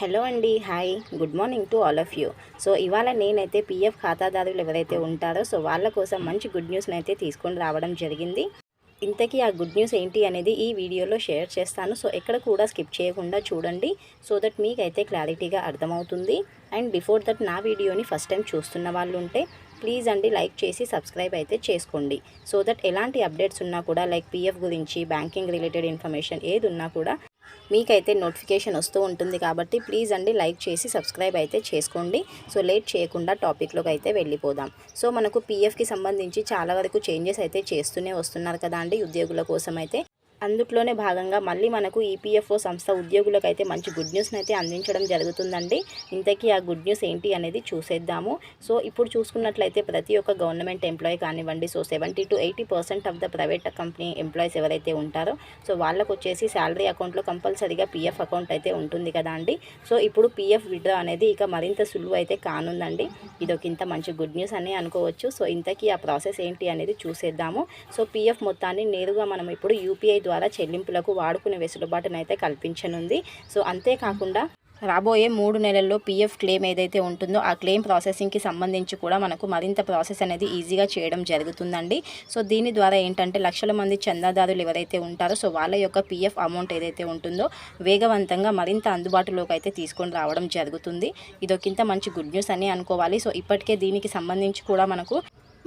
Hello అండి hi. Good morning to all of you. So ఇవాళ నేనైతే పీఎఫ్ ఖాతాదారులు ఎవరైతే ఉంటారో సో వాళ్ళ కోసం మంచి గుడ్ న్యూస్ని అయితే తీసుకొని రావడం జరిగింది. ఇంతకీ ఆ గుడ్ న్యూస్ ఏంటి అనేది ఈ వీడియోలో షేర్ చేస్తాను. సో ఎక్కడ కూడా స్కిప్ చేయకుండా చూడండి సో దట్ మీకైతే క్లారిటీగా అర్థమవుతుంది. అండ్ బిఫోర్ దట్ నా వీడియోని ఫస్ట్ టైం చూస్తున్న వాళ్ళు ఉంటే ప్లీజ్ అండి లైక్ చేసి సబ్స్క్రైబ్ అయితే చేసుకోండి. సో దట్ ఎలాంటి అప్డేట్స్ ఉన్నా కూడా లైక్ పీఎఫ్ గురించి బ్యాంకింగ్ రిలేటెడ్ ఇన్ఫర్మేషన్ ఏది ఉన్నా కూడా మీకైతే నోటిఫికేషన్ వస్తూ ఉంటుంది కాబట్టి ప్లీజ్ అండి లైక్ చేసి సబ్స్క్రైబ్ అయితే చేసుకోండి. సో లేట్ చేయకుండా టాపిక్లోకి అయితే వెళ్ళిపోదాం. సో మనకు పీఎఫ్కి సంబంధించి చాలా వరకు చేంజెస్ అయితే చేస్తూనే వస్తున్నారు కదా అండి ఉద్యోగుల కోసం అయితే. అందుట్లోనే భాగంగా మళ్ళీ మనకు ఈపీఎఫ్ఓ సంస్థ ఉద్యోగులకు అయితే మంచి గుడ్ న్యూస్ని అయితే అందించడం జరుగుతుందండి. ఇంతకీ ఆ గుడ్ న్యూస్ ఏంటి అనేది చూసేద్దాము. సో ఇప్పుడు చూసుకున్నట్లయితే ప్రతి ఒక్క గవర్నమెంట్ ఎంప్లాయీ కానివ్వండి so seventy to eighty percent of the private company employees ఎవరైతే ఉంటారో సో వాళ్ళకు వచ్చేసి శాలరీ అకౌంట్లో కంపల్సరీగా పీఎఫ్ అకౌంట్ అయితే ఉంటుంది కదా అండి. సో ఇప్పుడు పీఎఫ్ విడ్రా అనేది ఇక మరింత సులువు అయితే కానుందండి. ఇది ఒక ఇంత మంచి గుడ్ న్యూస్ అని అనుకోవచ్చు. సో ఇంతకీ ఆ ప్రాసెస్ ఏంటి అనేది చూసేద్దాము. సో పీఎఫ్ మొత్తాన్ని నేరుగా మనం ఇప్పుడు యూపీఐ ద్వారా ద్వారా చెల్లింపులకు వాడుకునే వెసులుబాటునైతే కల్పించనుంది. సో అంతేకాకుండా రాబోయే మూడు నెలల్లో పీఎఫ్ క్లెయిమ్ ఏదైతే ఉంటుందో ఆ క్లెయిమ్ ప్రాసెసింగ్కి సంబంధించి కూడా మనకు మరింత ప్రాసెస్ అనేది ఈజీగా చేయడం జరుగుతుందండి. సో దీని ద్వారా ఏంటంటే లక్షల మంది చందాదారులు ఎవరైతే ఉంటారో సో వాళ్ళ యొక్క పీఎఫ్ అమౌంట్ ఏదైతే ఉంటుందో వేగవంతంగా మరింత అందుబాటులోకి అయితే తీసుకొని రావడం జరుగుతుంది. ఇదొకింత మంచి గుడ్ న్యూస్ అని అనుకోవాలి. సో ఇప్పటికే దీనికి సంబంధించి కూడా మనకు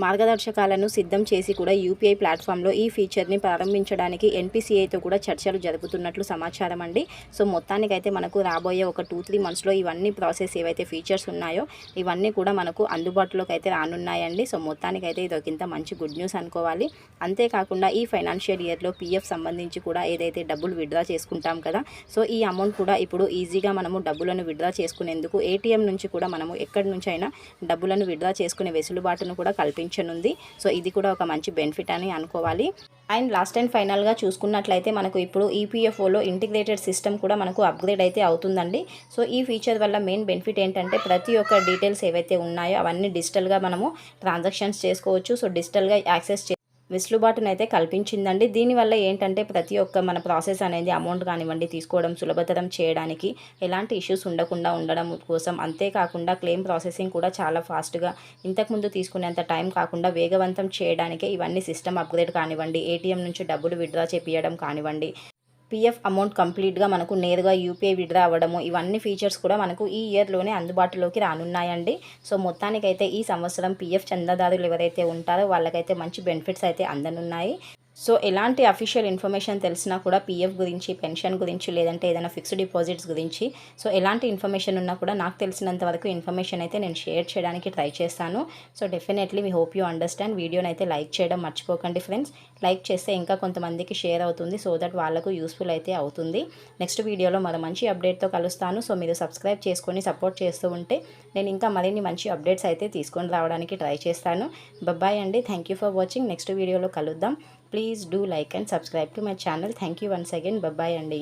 మార్గదర్శకాలను సిద్ధం చేసి కూడా యూపీఐ ప్లాట్ఫామ్లో ఈ ఫీచర్ని ప్రారంభించడానికి ఎన్పిసిఐతో కూడా చర్చలు జరుపుతున్నట్లు సమాచారం అండి. సో మొత్తానికైతే మనకు రాబోయే ఒక టూ త్రీ మంత్స్లో ఇవన్నీ ప్రాసెస్ ఏవైతే ఫీచర్స్ ఉన్నాయో ఇవన్నీ కూడా మనకు అందుబాటులోకి అయితే రానున్నాయండి. సో మొత్తానికైతే ఇది ఒక ఇంత మంచి గుడ్ న్యూస్ అనుకోవాలి. అంతేకాకుండా ఈ ఫైనాన్షియల్ ఇయర్లో పీఎఫ్ సంబంధించి కూడా ఏదైతే డబ్బులు విడ్రా చేసుకుంటాం కదా సో ఈ అమౌంట్ కూడా ఇప్పుడు ఈజీగా మనము డబ్బులను విడ్రా చేసుకునేందుకు ఏటీఎం నుంచి కూడా మనము ఎక్కడి నుంచి అయినా డబ్బులను విడ్రా చేసుకునే వెసులుబాటును కూడా కల్పించాలి లభించనుంది సో ఇది కూడా ఒక మంచి బెనిఫిట్ అని అనుకోవాలి. అండ్ లాస్ట్ అండ్ ఫైనల్గా చూసుకున్నట్లయితే మనకు ఇప్పుడు ఈపీఎఫ్ఓలో ఇంటిగ్రేటెడ్ సిస్టమ్ కూడా మనకు అప్గ్రేడ్ అయితే అవుతుందండి. సో ఈ ఫీచర్ వల్ల మెయిన్ బెనిఫిట్ ఏంటంటే ప్రతి ఒక్క డీటెయిల్స్ ఏవైతే ఉన్నాయో అవన్నీ డిజిటల్గా మనము ట్రాన్సాక్షన్స్ చేసుకోవచ్చు. సో డిజిటల్గా యాక్సెస్ వెసులుబాటునైతే కల్పించిందండి. దీనివల్ల ఏంటంటే ప్రతి ఒక్క మన ప్రాసెస్ అనేది అమౌంట్ కానివ్వండి తీసుకోవడం సులభతరం చేయడానికి ఎలాంటి ఇష్యూస్ ఉండకుండా ఉండడం కోసం. అంతేకాకుండా క్లెయిమ్ ప్రాసెసింగ్ కూడా చాలా ఫాస్ట్గా ఇంతకుముందు తీసుకునేంత టైం కాకుండా వేగవంతం చేయడానికే ఇవన్నీ సిస్టమ్ అప్గ్రేడ్ కానివ్వండి ఏటీఎం నుంచి డబ్బులు విత్డ్రా చేపియడం కానివ్వండి. పిఎఫ్ అమౌంట్ కంప్లీట్గా మనకు నేరుగా యూపీఐ విడ్రా అవ్వడము ఇవన్నీ ఫీచర్స్ కూడా మనకు ఈ ఇయర్లోనే అందుబాటులోకి రానున్నాయండి. సో మొత్తానికైతే ఈ సంవత్సరం పిఎఫ్ చందాదారులు ఎవరైతే ఉంటారో వాళ్ళకైతే మంచి బెనిఫిట్స్ అయితే అందనున్నాయి. సో ఎలాంటి అఫీషియల్ ఇన్ఫర్మేషన్ తెలిసినా కూడా పీఎఫ్ గురించి పెన్షన్ గురించి లేదంటే ఏదైనా ఫిక్స్డ్ డిపాజిట్స్ గురించి సో ఎలాంటి ఇన్ఫర్మేషన్ ఉన్నా కూడా నాకు తెలిసినంత వరకు ఇన్ఫర్మేషన్ అయితే నేను షేర్ చేయడానికి ట్రై చేస్తాను. సో డెఫినెట్లీ మీ హోప్ యూ అండర్స్టాండ్ వీడియోని అయితే లైక్ చేయడం మర్చిపోకండి ఫ్రెండ్స్ లైక్ చేస్తే ఇంకా కొంతమందికి షేర్ అవుతుంది సో దట్ వాళ్ళకు యూస్ఫుల్ అయితే అవుతుంది. నెక్స్ట్ వీడియోలో మరో మంచి అప్డేట్తో కలుస్తాను. సో మీరు సబ్స్క్రైబ్ చేసుకొని సపోర్ట్ చేస్తూ ఉంటే నేను ఇంకా మరిన్ని మంచి అప్డేట్స్ అయితే తీసుకొని రావడానికి ట్రై చేస్తాను. బాయ్ అండి. థ్యాంక్ ఫర్ వాచింగ్ నెక్స్ట్ వీడియోలో కలుద్దాం. Please do like and subscribe to my channel thank you once again bye అండి